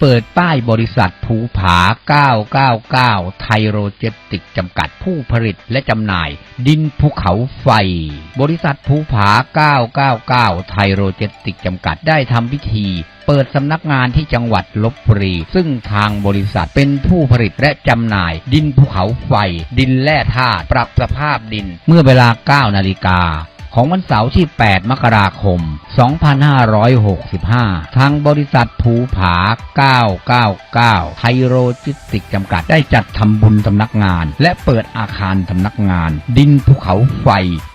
เปิดป้ายบริษัทภูผา 999 ไทโรเจติกจำกัดผู้ผลิตและจำหน่าย ดินภูเขาไฟ บริษัทภูผา 999 ไทโรเจติกจำกัดได้ทำพิธีเปิดสำนักงานที่จังหวัดลบบุรี ซึ่งทางบริษัทเป็นผู้ผลิตและจำหน่าย ดินภูเขาไฟ ดินแร่ธาตุปรับสภาพดินเมื่อเวลา 9 นาฬิกา ของวันเสาร์ที่ 8 มกราคม 2565 ทางบริษัทภูผา 999ไทโรจิสติกจำกัดได้จัดทำบุญสำนักงาน และเปิดอาคารสำนักงาน ดินภูเขาไฟ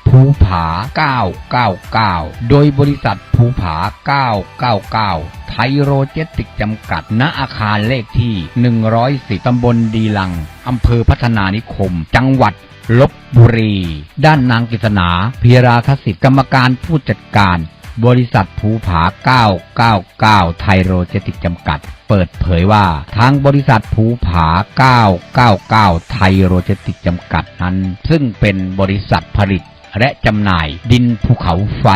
ภูผา 999 โดยบริษัทภูผา 999 ไทโรเจติกจำกัด ณ อาคารเลขที่ 110 ตำบลดีลัง อำเภอพัฒนานิคม จังหวัดลบบุรี ด้านนางกฤษณาพีราคสิทธิ์กรรมการผู้จัดการ บริษัทภูผา 999 ไทโรเจติกจำกัด เปิดเผยว่า ทางบริษัทภูผา 999 ไทโรเจติกจำกัดนั้น ซึ่งเป็นบริษัทผลิตและจำหน่ายดินภูเขาไฟ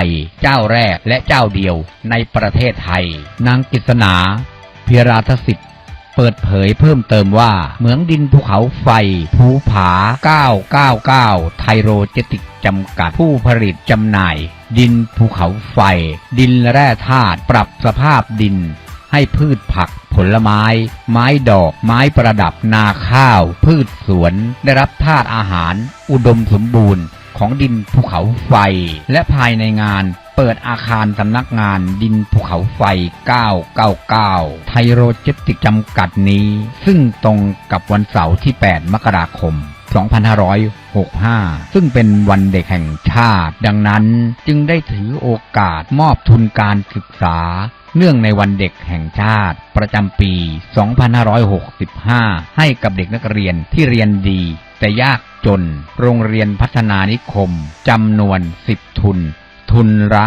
เจ้าแรกและเจ้าเดียวในประเทศไทย นางกฤษณาพีราทสิทธิ์ เปิดเผยเพิ่มเติมว่า เหมืองดินภูเขาไฟ ภูผา 999 ไทโรเจติกจำกัดผู้ผลิตจำหน่าย ดินภูเขาไฟ ดินแร่ธาตุปรับสภาพดิน ให้พืชผักผลไม้ ไม้ดอก ไม้ประดับนาข้าว พืชสวน ได้รับธาตุอาหาร อุดมสมบูรณ์ของดินภูเขาไฟ และภายในงาน เปิดอาคารสำนักงานดินภูเขาไฟ 999 ไทโรเจติกจำกัดนี้ ซึ่งตรงกับวันเสาร์ที่ 8 มกราคม 2565 ซึ่งเป็นวันเด็กแห่งชาติ ดังนั้นจึงได้ถือโอกาสมอบทุนการศึกษา เนื่องในวันเด็กแห่งชาติ ประจำปี 2565 ให้กับเด็กนักเรียนที่เรียนดี แต่ยากจน โรงเรียนพัฒนานิคมจำนวน 10 ทุน ทุนละ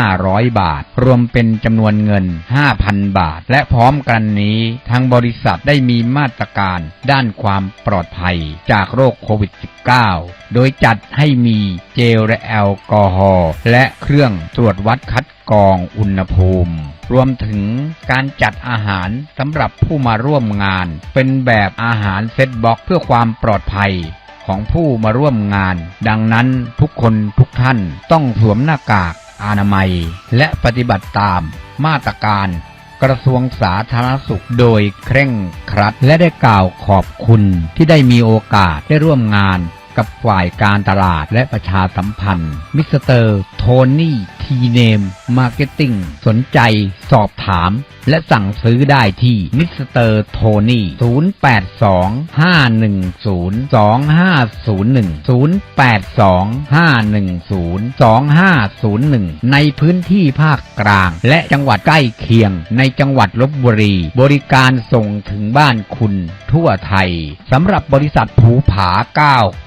500 บาท รวมเป็นจำนวนเงิน 5,000 บาท และพร้อมกันนี้ ทางบริษัทได้มีมาตรการด้านความปลอดภัยจากโรคโควิด -19 โดยจัดให้มีเจลและแอลกอฮอล์และเครื่องตรวจวัดคัดกรองอุณหภูมิ รวมถึงการจัดอาหารสำหรับผู้มาร่วมงาน เป็นแบบอาหารเซตบ็อกเพื่อความปลอดภัย ของผู้มาร่วมงาน ดังนั้นทุกคนทุกท่านต้องสวมหน้ากากอนามัย และปฏิบัติตามมาตรการกระทรวงสาธารณสุขโดยเคร่งครัด และได้กล่าวขอบคุณที่ได้มีโอกาสได้ร่วมงานกับฝ่ายการตลาดและประชาสัมพันธ์ มิสเตอร์ โทนี่ทีเนมมาร์เก็ตติ้งสนใจสอบถาม และสั่งซื้อได้ที่มิสเตอร์โทนี่0825102501 ในพื้นที่ภาคกลาง และจังหวัดใกล้เคียงในจังหวัดลบบุรี บริการส่งถึงบ้านคุณทั่วไทยสำหรับบริษัทภูผา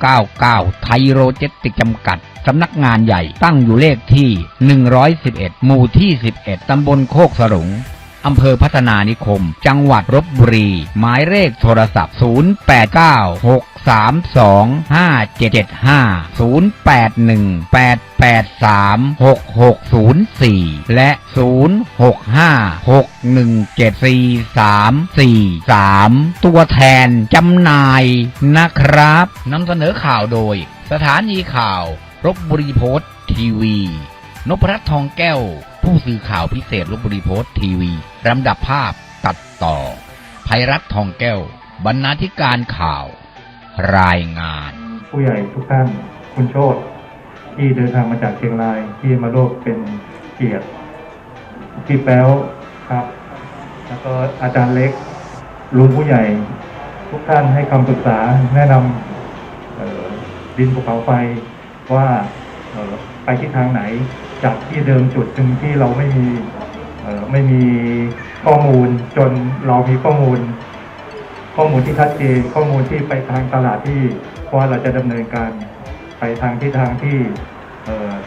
999 ไทโรเจติกจำกัด สำนักงานใหญ่ตั้งอยู่เลขที่ 111 หมู่ที่ 11 ตำบลโคกสรุงอำเภอพัฒนานิคม จังหวัดลบบุรี หมายเลขโทรศัพท์ 0896325755 0818836604 และ 0656174343 ตัวแทนจำหน่ายนะครับนำเสนอข่าวโดย สถานีข่าว ลบบุรีโพสต์ทีวีนพรัตน์ทองแก้ว ผู้สื่อข่าวพิเศษลบบุรีโพสต์ทีวีลำดับภาพตัดต่อภัยรัตน์ทองแก้ว บรรณาธิการข่าว รายงาน ผู้ใหญ่ทุกท่านคุณโชตที่เดินทางมาจากเชียงรายที่มาร่วมเป็นเกียรติพี่แป๊วครับ แล้วก็อาจารย์เล็กลุงผู้ใหญ่ ทุกท่านให้คำปรึกษาแนะนำดินภูเขาไฟ ว่าไปที่ทางไหนจากที่เดิมจุดหนึ่งที่เราไม่มีไม่มีข้อมูลจนเรามีข้อมูล ข้อมูลที่ชัดเจนข้อมูลที่ไปทางตลาดที่ว่าเราจะดำเนินการไปทางที่ทางที่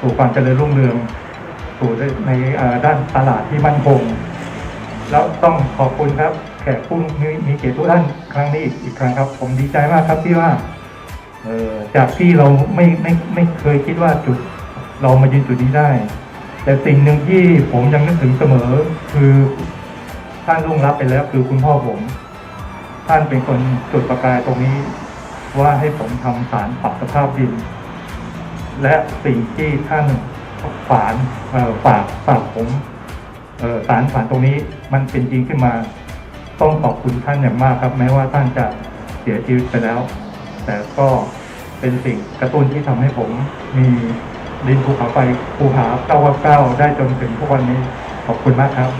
สู่ความเจริญรุ่งเรืองสู่ในด้านตลาดที่มั่นคง แล้วต้องขอบคุณครับแขกผู้มีเกียรติทุกท่านครั้งนี้อีกอีกครั้งครับ ผมดีใจมากครับที่ว่า เออจากที่เราไม่ไม่ไม่เคยคิดว่าจุดเรามายืนจุดนี้ได้ แต่สิ่งหนึ่งที่ผมยังนึกถึงเสมอ คือท่านล่วงลับไปแล้ว คือคุณพ่อผม ท่านเป็นคนจุดประกายตรงนี้ ว่าให้ผมทำสารปรับสภาพดิน และสิ่งที่ท่านฝานเอ่อฝากฝากผมเอ่อสารฝานตรงนี้มันเป็นจริงขึ้นมา ต้องขอบคุณท่านอย่างมากครับ แม้ว่าท่านจะเสียชีวิตไปแล้ว แต่ก็เป็นสิ่งกระตุ้นที่ทำให้ผมมีดินภูเขาไฟภูผาเก้าเก้าได้จนถึงทุกวันนี้ขอบคุณมากครับ